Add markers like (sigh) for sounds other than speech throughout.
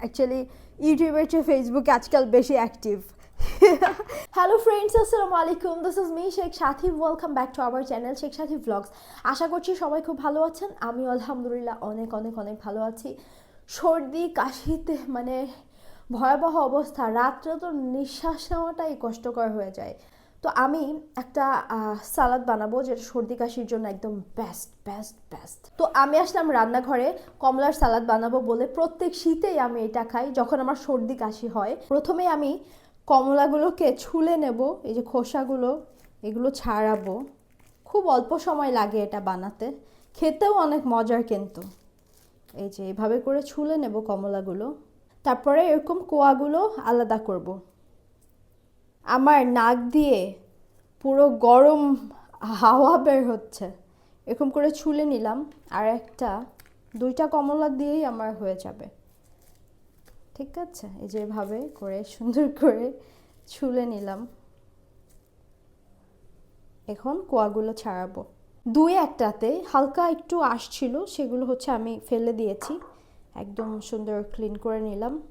Actually ইউটিউবের চেয়ে ফেসবুকে আজকাল বেশি অ্যাক্টিভ হ্যালো ফ্রেন্ডস আসসালামু আলাইকুম। This is me Sheikh Sathi welcome back to our channel Sheikh Sathi vlogs আশা করছি সবাই খুব ভালো আছেন। আমি আলহামদুলিল্লাহ অনেক অনেক অনেক ভালো আছি। সর্দি, কাশিতে মানে ভয়াবহ অবস্থা। রাত্রে তো নিঃশ্বাস নেওয়াটাই কষ্টকর হয়ে যায়। তো আমি একটা সালাদ বানাবো যেটা সর্দি কাশির জন্য একদম বেস্ট বেস্ট বেস্ট তো আমি আসলাম রান্নাঘরে, কমলার সালাদ বানাবো বলে প্রত্যেক শীতেই আমি এটা খাই যখন আমার সর্দি কাশি হয়। প্রথমে আমি কমলাগুলোকে ছুলে নেব, এই যে খোসাগুলো, এগুলো ছাড়াবো। খুব অল্প সময় লাগে এটা বানাতে। খেতেও অনেক মজার কিন্তু। এই যে এভাবে করে ছুলে নেব কমলাগুলো। তারপরে এরকম কোয়াগুলো আলাদা করব। আমার নাক দিয়ে পুরো গরম হাওয়া বের হচ্ছে। এরকম করে ছুলে নিলাম আর একটা, দুইটা কমলা দিয়েই আমার হয়ে যাবে। ঠিক আছে? এই যে এভাবে করে, সুন্দর করে ছুলে নিলাম। এখন কোয়াগুলো ছাড়াবো। দুই একটাতে হালকা একটু আসছিল সেগুলো হচ্ছে আমি ফেলে দিয়েছি। একদম সুন্দর ক্লিন করে নিলাম।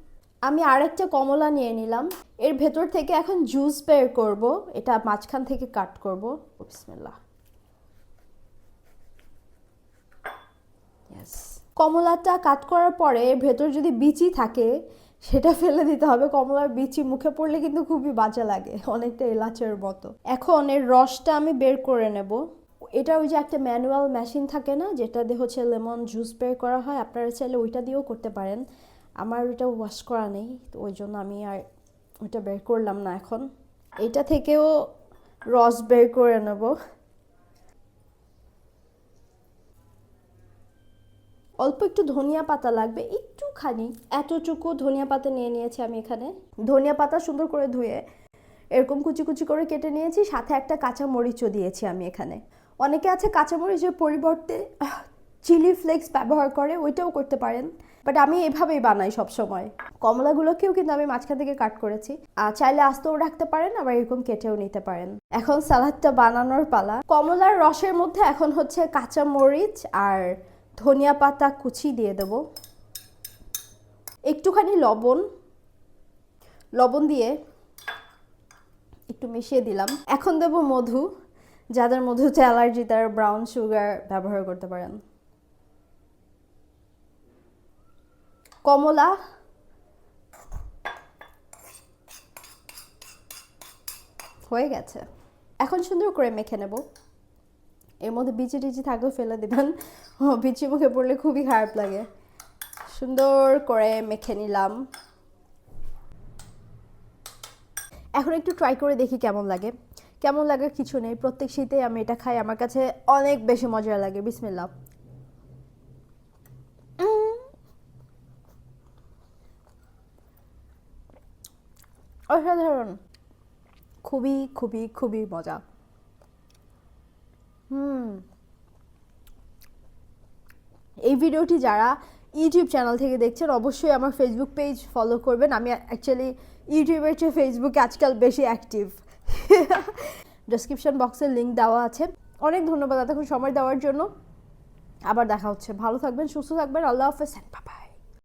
আমি আরেকটা কমলা নিয়ে নিলাম। এর ভেতর থেকে এখন জুস বের করব। এটা মাঝখান থেকে কাট করব। বিসমিল্লাহ। Yes. কমলাটা কাট করার পরে ভেতর যদি বিচি থাকে, সেটা ফেলে দিতে হবে। কমলার বিচি মুখে পড়লে কিন্তু খুবই বাজে লাগে, অনেকটা এলাচের মতো। এখন এর রসটা আমি বের করে নেব। এটা ওই যে একটা ম্যানুয়াল মেশিন থাকে না যেটা দিয়ে হচ্ছে লেমন জুস বের করা হয়। আপনারা চাইলে ওইটা দিয়েও করতে পারেন। আমার ওইটা ওয়াশ করা নেই, তো ওই জন্য আমি আর ওইটা বের করলাম না এখন। এটা থেকেও রস বের করে নেব। অল্প একটু ধনিয়া পাতা লাগবে, একটুখানি। এতটুকু ধনিয়া পাতা নিয়ে নিয়েছি আমি এখানে। ধনিয়া পাতা সুন্দর করে ধুয়ে এরকম কুচি কুচি করে কেটে নিয়েছি, সাথে একটা কাঁচা মরিচও দিয়েছি আমি এখানে। অনেকে আছে কাঁচামরিচের পরিবর্তে চিলি ফ্লেক্স ব্যবহার করে ওইটাও করতে পারেন। বাট আমি এভাবেই বানাই সব সময় কমলাগুলোকেও কিন্তু আমি মাঝখান থেকে কাট করেছি। আর চাইলে আস্তেও রাখতে পারেন, আবার এরকম কেটেও নিতে পারেন। এখন সালাদটা বানানোর পালা। কমলার রসের মধ্যে এখন হচ্ছে কাঁচা মরিচ আর ধনিয়া পাতা কুচি দিয়ে দেব। একটুখানি লবণ। লবণ দিয়ে একটু মিশিয়ে দিলাম। এখন দেব মধু, যাদের মধুতে অ্যালার্জি, তারা ব্রাউন সুগার ব্যবহার করতে পারেন। কমলা। হয়ে গেছে। এখন সুন্দর করে মেখে নেব। এর মধ্যে বিচি টিচি থাকলেও ফেলে দেবেন। (laughs) বিচি মুখে পড়লে খুবই খারাপ লাগে। সুন্দর করে মেখে নিলাম। এখন একটু ট্রাই করে দেখি কেমন লাগে। কেমন লাগার কিছু নেই। প্রত্যেক শীতে আমি এটা খাই। আমার কাছে অনেক বেশি মজা লাগে। বিসমিল্লা অসাধারণ। খুবই খুবই খুবই মজা। হুম। এই ভিডিওটি যারা ইউটিউব চ্যানেল থেকে দেখছেন, অবশ্যই আমার ফেসবুক পেজ ফলো করবেন। আমি অ্যাকচুয়ালি ইউটিউবের চেয়ে ফেসবুকে আজকাল বেশি অ্যাক্টিভ ডেসক্রিপশন বক্সের লিঙ্ক দেওয়া আছে। অনেক ধন্যবাদ এতক্ষণ সময় দেওয়ার জন্য। আবার দেখা হচ্ছে। ভালো থাকবেন, সুস্থ থাকবেন। আল্লাহ হাফেজ। বাবাই